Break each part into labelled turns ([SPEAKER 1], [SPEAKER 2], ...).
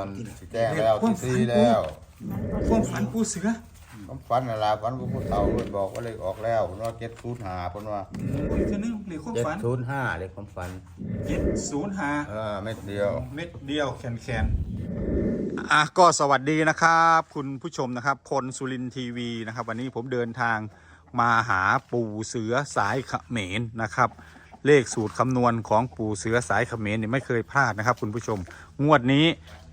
[SPEAKER 1] ฝันสิแจ้งแล้วที่ซีแล้ว
[SPEAKER 2] ความฝันปูเสือ
[SPEAKER 1] ผมฝันน่ะล่ะฝันว่าผู้เฒ่าเพิ่นบอกว่าเลขออกแล้วเพิ่นว่า705เพิ่นว่า
[SPEAKER 2] อีกทีนึงเหลือความฝัน
[SPEAKER 1] 705เลขความฝัน
[SPEAKER 2] เจ็ดศูนย์ห้า
[SPEAKER 1] เออเม็ดเดียว
[SPEAKER 2] เม็ดเดียวแขนแขนอะก็สวัสดีนะครับ คุณผู้ชมนะครับพลสุรินทร์ทีวีนะครับ วันนี้ผมเดินทางมาหาปู่เสือสายเขมรนะครับ เลขสูตรคำนวณของปู่เสือสายเขมรเนี่ยไม่เคยพลาดนะครับ คุณผู้ชมงวดนี้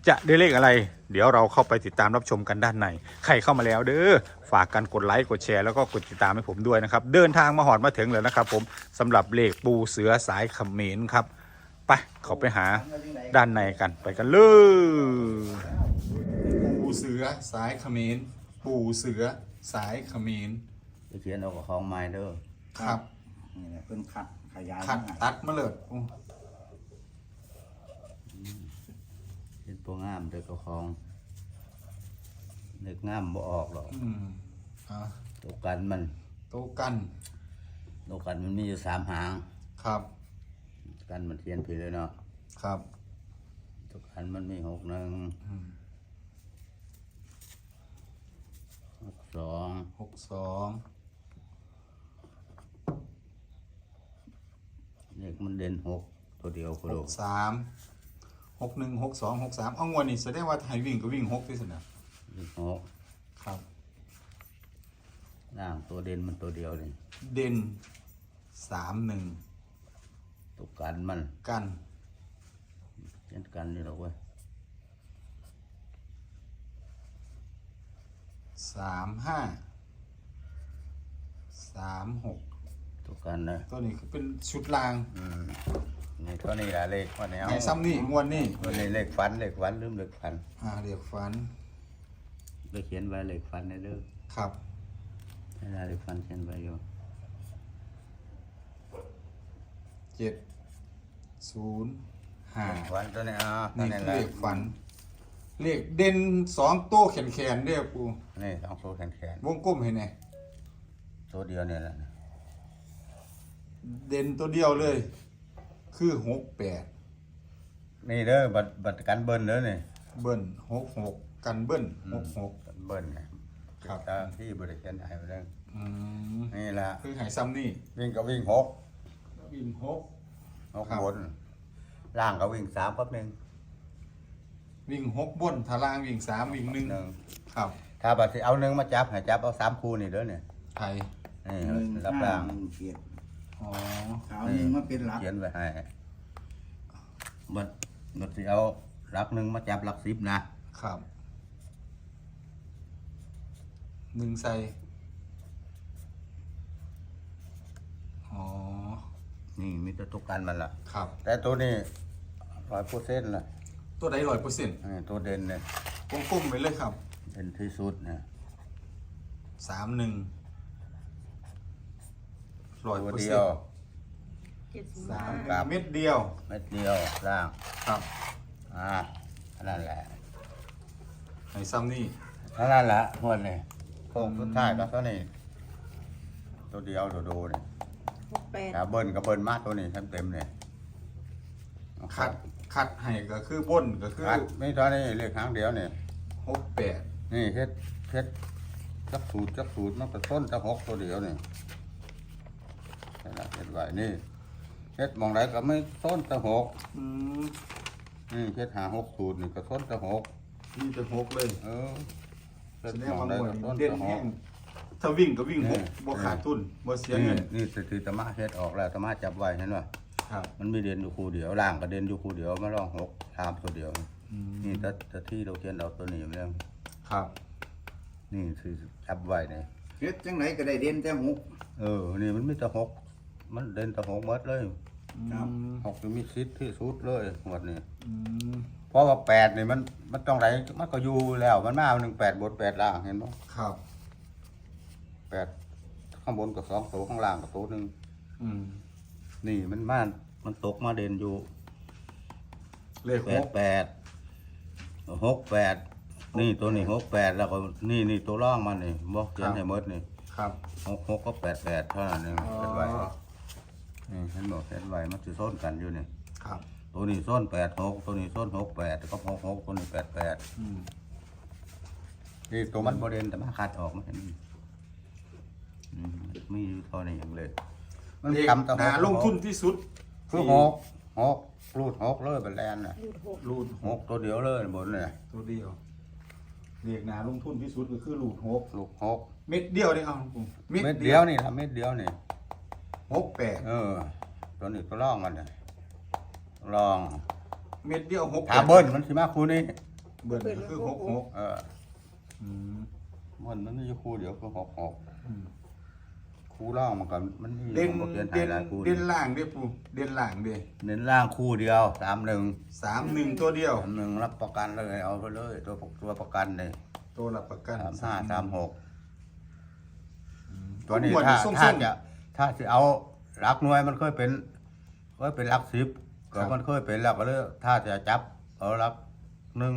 [SPEAKER 2] จะได้เลขอะไร เดี๋ยวเราเข้าไปติดตามรับชมกันด้านใน ใครเข้ามาแล้วเด้อฝากกันกดไลค์กดแชร์แล้วก็กดติดตามให้ผมด้วยนะครับ เดินทางมาหอดมาถึงแล้วนะครับ ผมสำหรับเลขปูเสือสายเขมรครับไปเขาไปหาด้านในกันไปกันเลยปูเสือสายเขมรปูเสือสายเขมร
[SPEAKER 1] ไปเขียนเอากับของไม้เด้อ
[SPEAKER 2] ครับ
[SPEAKER 3] นี่แหละเพิ่นขัดขยาย
[SPEAKER 2] ขัด
[SPEAKER 3] มา
[SPEAKER 2] ตัดมาเลย โอ้
[SPEAKER 1] เป็นตัวงามเด้อกับของเลขงามบ่ออกหรอก
[SPEAKER 2] อืมอะ
[SPEAKER 1] ตัวกันมัน
[SPEAKER 2] โต๊ะกัน
[SPEAKER 1] ตัวกันมันมีอยู่สามหาง
[SPEAKER 2] ครับ
[SPEAKER 1] กันมันเทียนผิดเลยเนาะ
[SPEAKER 2] ครับ
[SPEAKER 1] ตัวกันมันมีหกหนึ่งหกสอง
[SPEAKER 2] หกสอง
[SPEAKER 1] เลขมันเด่นหกตัวเดียวโค
[SPEAKER 2] ห
[SPEAKER 1] โล
[SPEAKER 2] กสาม หกหนึ่งหกสองหกสามเอางวดนี้แสดงว่าไทยวิ่งก็วิ่งหกที่สุดนะ
[SPEAKER 1] เลขหก
[SPEAKER 2] ครับ
[SPEAKER 1] ล่างตัวเด่นมันตัวเดียวนี่
[SPEAKER 2] เด่นสามหนึ่ง
[SPEAKER 1] ตัวกันมัน
[SPEAKER 2] กัน
[SPEAKER 1] เช่นกันนี่หรอกเว้ย
[SPEAKER 2] สามห้าสามหก
[SPEAKER 1] ตัวกันนะ
[SPEAKER 2] ตัวนี้คือเป็นชุดราง
[SPEAKER 1] อืม นี่ตัวนี้ละเลขว่าแนว
[SPEAKER 2] ไหนซ้ำนี่งวดนี่
[SPEAKER 1] ตัวนี้เลขฟันเลขฟันลืมเลขฟัน
[SPEAKER 2] อ่าเรียกฟัน
[SPEAKER 1] ไปเขียนไว้เลขฟันในเด้อ
[SPEAKER 2] ครับ
[SPEAKER 1] ให้ได้เลขฟันเขียนไว้อยู่
[SPEAKER 2] เจ็ดศูนย์ห้า
[SPEAKER 1] ฟันตัวนี้อ่าตัว
[SPEAKER 2] นี่
[SPEAKER 1] นี้
[SPEAKER 2] คือ
[SPEAKER 1] ละ
[SPEAKER 2] เลขฟันเลขเด่นสองโต้แขนแขนๆเด้อปู
[SPEAKER 1] นี่สองตัวแขนแขน
[SPEAKER 2] วงกลมให้แน่
[SPEAKER 1] ตัวเดียวเนี่ยแหละ
[SPEAKER 2] เด่นตัวเดียวเลย คือหกแปด
[SPEAKER 1] นี่เด้อบัตรบัตรกันเบิ้ลเด้อนี่
[SPEAKER 2] เบิ้ลหกหกกันเบิ้ลหกหก
[SPEAKER 1] กันเบิ้ลนะครับตามที่บริเขียนให้ไปเด้อ
[SPEAKER 2] อืม
[SPEAKER 1] นี่ละ
[SPEAKER 2] คือหายซ้ำนี่
[SPEAKER 1] วิ่งก็วิ่งหก
[SPEAKER 2] วิ่งหก
[SPEAKER 1] หก
[SPEAKER 2] ครับ
[SPEAKER 1] บนล่างก็วิ่งสามกับหนึ่ง
[SPEAKER 2] วิ่งหกบนทารางวิ่งสามวิ่งหนึ่ง
[SPEAKER 1] หนึ่ง
[SPEAKER 2] ครับ
[SPEAKER 1] ถ้าบัตรสิเอาหนึ่งมาจับให้จับเอาสามคู่นี่เด้อเนี่ย
[SPEAKER 2] ไทย
[SPEAKER 1] นี่
[SPEAKER 3] หนึ่ง
[SPEAKER 1] รับ
[SPEAKER 3] ห้า
[SPEAKER 1] ล่าง
[SPEAKER 3] หนึ่งเจ็ด
[SPEAKER 2] อ๋อ
[SPEAKER 3] เอาหนึ่งมาเป็นหลัก
[SPEAKER 1] เขียนไว้ให้บัตรบัตรสิเอาหลักหนึ่งมาจับหลักสิบนะครับ
[SPEAKER 2] หนึ่งใส่อ๋อ
[SPEAKER 1] นี่มีแตัวตุกกันมันล่ะ
[SPEAKER 2] ครับ
[SPEAKER 1] แต่ตัวนี้ร้อยเปอร์เซ็นต์ละ
[SPEAKER 2] ตัวใดร้อยเปอร์เซ็นต์
[SPEAKER 1] นี่ตัวเด่นเนี่ยว
[SPEAKER 2] งกลมไปเลยครับ
[SPEAKER 1] เด่นที่สุดเนี่ย
[SPEAKER 2] สามหนึ่ง ร้อย
[SPEAKER 1] ตัว
[SPEAKER 2] เปอร์
[SPEAKER 1] เดี
[SPEAKER 2] เซ็
[SPEAKER 1] ย
[SPEAKER 2] น
[SPEAKER 1] ว
[SPEAKER 2] ต์
[SPEAKER 4] เจ็ดสิบ
[SPEAKER 2] สา
[SPEAKER 4] ห้าม
[SPEAKER 2] เม็ดเดียว
[SPEAKER 1] เม็ดเดียวล่าง
[SPEAKER 2] ครับ
[SPEAKER 1] อ่าอันนั่นแหละ
[SPEAKER 2] ไหนซ้ำนี่
[SPEAKER 1] อันนั่นแหละหวดนี่โค้งสุดท้ายก็เท่านี้ตัวเดียวโดโดเนี่ย
[SPEAKER 4] หกแปด
[SPEAKER 1] ถ้าเบิ้ลก็เบิ้ลมากตัวนี้เต็มเต็มๆเนี่ย
[SPEAKER 2] คัดคัดให้ก็คือบนก็คือ
[SPEAKER 1] คัดไม่ตอนนี้เรียกครั้งเดียวเนี่ย
[SPEAKER 2] หกแปด
[SPEAKER 1] นี่เฮ็ดเฮ็ดจักสูตรจักสูตรมันก็ต้นจักหกตัวเดียวนี่นี่ ละเฮ็ดไว้นี่เฮ็ดหมองไหนก็ไม่ต้นจักหก
[SPEAKER 2] อืม
[SPEAKER 1] นี่เฮ็ดหาหกสูตรนี่ก็ต้นจักหก
[SPEAKER 2] นี่จะหกเลย
[SPEAKER 1] เออเฮ็ด
[SPEAKER 2] แสด
[SPEAKER 1] ห
[SPEAKER 2] ง
[SPEAKER 1] มอง
[SPEAKER 2] ว่า
[SPEAKER 1] ไหน
[SPEAKER 2] หมวด
[SPEAKER 1] ก็ต้น
[SPEAKER 2] เด่น
[SPEAKER 1] จักห
[SPEAKER 2] แห้
[SPEAKER 1] ก
[SPEAKER 2] งถ้าวิ่งก็วิ่งหก
[SPEAKER 1] นี่
[SPEAKER 2] บ่ขาดทุนบ่เสีย
[SPEAKER 1] นี่
[SPEAKER 2] เงิน
[SPEAKER 1] นี่สติตมะเฮ็ดออกแล้วตมะจับไว้เห็นป่ะ
[SPEAKER 2] ครับ
[SPEAKER 1] มันมีเด่นอยู่คู่เดียวล่างก็เด่นอยู่คู่เดียวมาลองหกตามตัวเดียว
[SPEAKER 2] อืม
[SPEAKER 1] นี่ถ้าถ้าที่เราเขียนเอาตัวนี้มาแล้ว
[SPEAKER 2] ครับ
[SPEAKER 1] นี่คือจับไว้เนี่ย
[SPEAKER 3] เฮ็ดจังไหนก็ได้เด่นแต่หก
[SPEAKER 1] เออนี่มันมีแต่หก มันเด่นแต่หกหมดเลย
[SPEAKER 3] ครับ
[SPEAKER 2] อืม
[SPEAKER 1] หกจะมีสิทธิ์ที่สุดเลยหมดนี่
[SPEAKER 2] อืม
[SPEAKER 1] เพราะว่าแปดนี่มันมันต้องไหลมันก็อยู่แล้ว มันมาหนึ่งแปดบนแปดล่างเห็นไหม
[SPEAKER 2] ครับ
[SPEAKER 1] แปดข้างบนกับสองตัวข้างล่างกับตัวหนึ่ง
[SPEAKER 2] อืม
[SPEAKER 1] นี่มันมามันตกมาเด่นอยู่
[SPEAKER 2] เลข
[SPEAKER 1] แป
[SPEAKER 2] ห
[SPEAKER 1] ด
[SPEAKER 2] ก
[SPEAKER 1] แปดหกแปดนี่ตัวนี้หกแปดแล้วก็นี่นี่ตัวร่องมันนี่บอกเขียนให้หมดนี่
[SPEAKER 2] ครับ
[SPEAKER 1] หกหกก็แปดแปดเท่านั้นเอง
[SPEAKER 2] อ๋อ
[SPEAKER 1] เป็นไว้ นี่เห็นบอกเห็นไว้มันจะซ้นกันอยู่นี่
[SPEAKER 2] ครับ
[SPEAKER 1] ตตัวนี้ส้นแปดหกตัวนี้ส้นหกแปดก็หกหกตัวนี้แปดแปด
[SPEAKER 2] อืม
[SPEAKER 1] นี่ตัวมันบริเวณแต่มาขาดออกมาเห็นอืมไม่อยู่เท่านี้อย่างเลยมัน
[SPEAKER 2] เลข
[SPEAKER 1] จำแต่ห
[SPEAKER 2] หากลงทุนที่สุด
[SPEAKER 1] คือหกหกรูดหกเลยเป็นแลนน่ะ
[SPEAKER 4] รูดหก
[SPEAKER 2] รูด
[SPEAKER 1] หกตัวเดียวเลยบนเนี่ย
[SPEAKER 2] ตัวเดียวเลขหนาลงทุนที่สุดก็คือรูดหก
[SPEAKER 1] ลูกหก
[SPEAKER 2] เม็ดเดียวนี่เอาหลวงปู่
[SPEAKER 1] เม็ดเดียวนี่ละเม็ดเดียวนี่
[SPEAKER 2] หกแปด
[SPEAKER 1] เออ ตัวนี้ก็ลองกันเนี่ยลอง
[SPEAKER 2] เม็ดเดียวหกแปด
[SPEAKER 1] ถาเบิ้ลมันสิมาคู่นี้
[SPEAKER 2] เบิ้ลก็คือหกหก
[SPEAKER 1] เออ
[SPEAKER 2] อืม
[SPEAKER 1] เบิ้ลมันไม่ใช่คู่เดียวคือหกหก
[SPEAKER 2] อืม
[SPEAKER 1] คู่ล่องมันก็มันมี
[SPEAKER 2] เด่น
[SPEAKER 1] ผมก็เปลี่ยน
[SPEAKER 2] เด่น
[SPEAKER 1] หลายคู่
[SPEAKER 2] เด่นล่างเด้ปูเด่นล่างเด้
[SPEAKER 1] เน้นล่างคู่เดียวสามหนึ่ง
[SPEAKER 2] สามหนึ่งตัวเดียว
[SPEAKER 1] สามหนึ่งรับประกันเลยเอาไปเลยตัวตัวประกันเลย
[SPEAKER 2] ตัวรับประกัน
[SPEAKER 1] สามห้าสามหก
[SPEAKER 2] อืม
[SPEAKER 1] ตัวนี้
[SPEAKER 2] งวด
[SPEAKER 1] ถ้า
[SPEAKER 2] ส้มๆ
[SPEAKER 1] ถ้าจะ ถ้าจะเอารักหน่วยมันเคยเป็นเคยเป็นรักสิบ
[SPEAKER 2] ครั
[SPEAKER 1] ก็
[SPEAKER 2] บ
[SPEAKER 1] มันเคยเป็นแล้วก็เลยถ้าจะจับเอารักหนึ่ง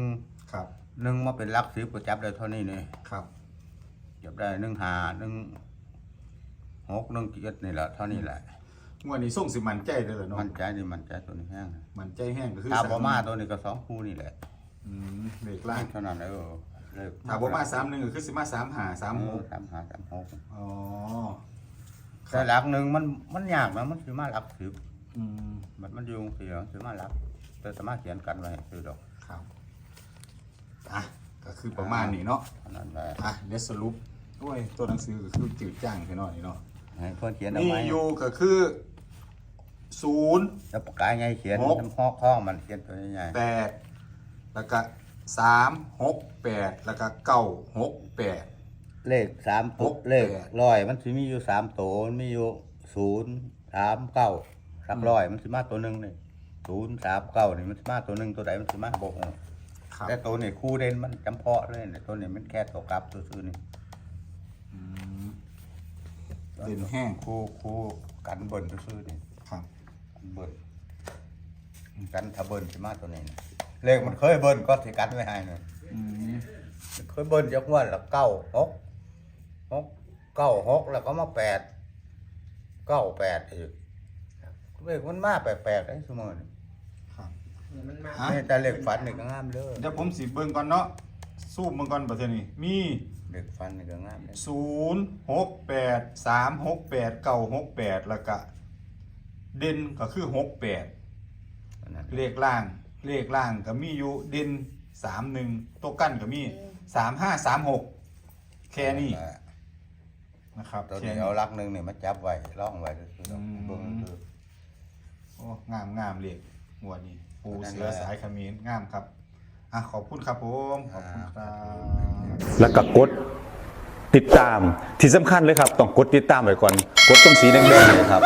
[SPEAKER 2] ครับ
[SPEAKER 1] หนึ่งมาเป็นรักสิบก็จับได้เท่านี้นี่
[SPEAKER 2] ครับ
[SPEAKER 1] จับได้หนึ่งหาหนึ่งหกหนึ่งเจ็ดนี่แหละเท่านี้แหละ
[SPEAKER 2] งวดนี้ส่งสิมันใจเลยเหรอเนาะ
[SPEAKER 1] มันใจนี่มันใจตัวนี้แห้งนะ
[SPEAKER 2] มันใจแห้งก็คือ
[SPEAKER 1] ถ้า
[SPEAKER 2] ส
[SPEAKER 1] บ่มาตัวนี้ก็สองคู่นี่แหละ
[SPEAKER 2] อืมเลขล่าง
[SPEAKER 1] เท่านั้นเออเลย
[SPEAKER 2] ถ้าบ่มาสามหนึ่งก็คือสิมาสามหาสามหก
[SPEAKER 1] สามหาสามหก
[SPEAKER 2] อ๋อ
[SPEAKER 1] แต่หลักหนึ่งมันมันยากนะมันคือมาหลักสิบ
[SPEAKER 2] อืม
[SPEAKER 1] มันมันอยุงเสียงคือมาหลัก แต่สามารถเขียนกันไว้ให้คือดอก
[SPEAKER 2] ครับอะก็คือประมาณนี้เนาะ
[SPEAKER 1] เท่านั้นแหละ
[SPEAKER 2] อะเดี๋ยวสรุปด้วยตัวหนังสือก็คือจืดจ้างไปหน่อยเนาะ
[SPEAKER 1] ให้เพื่อนเขียนเอา
[SPEAKER 2] มี
[SPEAKER 1] ไว้
[SPEAKER 2] อยู่ก็คือศูนย์
[SPEAKER 1] แล้วปากกาใหญ่เขียน
[SPEAKER 2] หก
[SPEAKER 1] น้ำข้อข้องมันเขียนตัวใหญ่
[SPEAKER 2] แปดแล้วก็สามหกแปดแล้วก็เก้าหกแปด
[SPEAKER 1] เลขสาม
[SPEAKER 2] ห
[SPEAKER 1] ปุ๊
[SPEAKER 2] ก
[SPEAKER 1] บเลข
[SPEAKER 2] แปด
[SPEAKER 1] ร้อยมันสิมีอยู่สามตัวมันมีอยู่ศูนย์สามเก้าสักร้อยมันสิมาตัวหนึ่งนี่ศูนย์สามเก้านี่มันสิมาตัวหนึ่งตัวใดมันสิมาโบก
[SPEAKER 2] ครับ
[SPEAKER 1] แต่ตัวนี่คู่เด่นมันจำเพาะเลยเนี่ยตัวนี้มันแค่ตัวกลับตัวซื้อๆนี่
[SPEAKER 2] อืมเด่นแห้ง
[SPEAKER 1] คู่คู่กันเบิ่นซื้อๆนี่
[SPEAKER 2] ครับ
[SPEAKER 1] กันเบิ่นกันถ้าเบิ่นสิมาตัวนี้นะเลขมันเคยเบิ่นก็สิกันไว้ให้เลย
[SPEAKER 2] อืม
[SPEAKER 1] เคยเบิ่นจักงวันละเก้าหก หกเก้าหกแล้วก็มาแปดเก้าแปดอีกเลขมันมาแปลกๆได้เสมอนี่
[SPEAKER 2] ครับอะ
[SPEAKER 1] นี่แต่เลขฝันนี่ก็งามเลย
[SPEAKER 2] เดี๋ยวผมสิเบิ่งก่อนเนาะสู้เบิ่งก่อนประเทศนี้มี
[SPEAKER 1] เลขฝันนี่ก็งามเลย
[SPEAKER 2] ศูนย์หกแปดสามหกแปดเก้าหกแปดแล้วก็เด่นก็คือหกแปด
[SPEAKER 1] อันนั้น
[SPEAKER 2] เลขล่าง เลขล่างก็มีอยู่เด่นสามหนึ่งตัวกั้นก็มีสามห้าสามหกแค่นี้ นะครับ
[SPEAKER 1] ตัว
[SPEAKER 2] แค่
[SPEAKER 1] นี้
[SPEAKER 2] นี้
[SPEAKER 1] เอาลักหนึ่งนี่มาจับไว้ร่องไว้คือ
[SPEAKER 2] อืม
[SPEAKER 1] เบิ่งคือ
[SPEAKER 2] โอ้งามงามเลขหมวดนี้ปู
[SPEAKER 1] นั่น
[SPEAKER 2] เสือ
[SPEAKER 1] แหละ
[SPEAKER 2] สายเขมิ้นงามครับอะขอบคุณครับผมขอบคุณครับ
[SPEAKER 5] แล้วก็กดติดตามที่สำคัญเลยครับ ต้องกดติดตามไว้ก่อน กดตรงสีแดงๆเนยครับ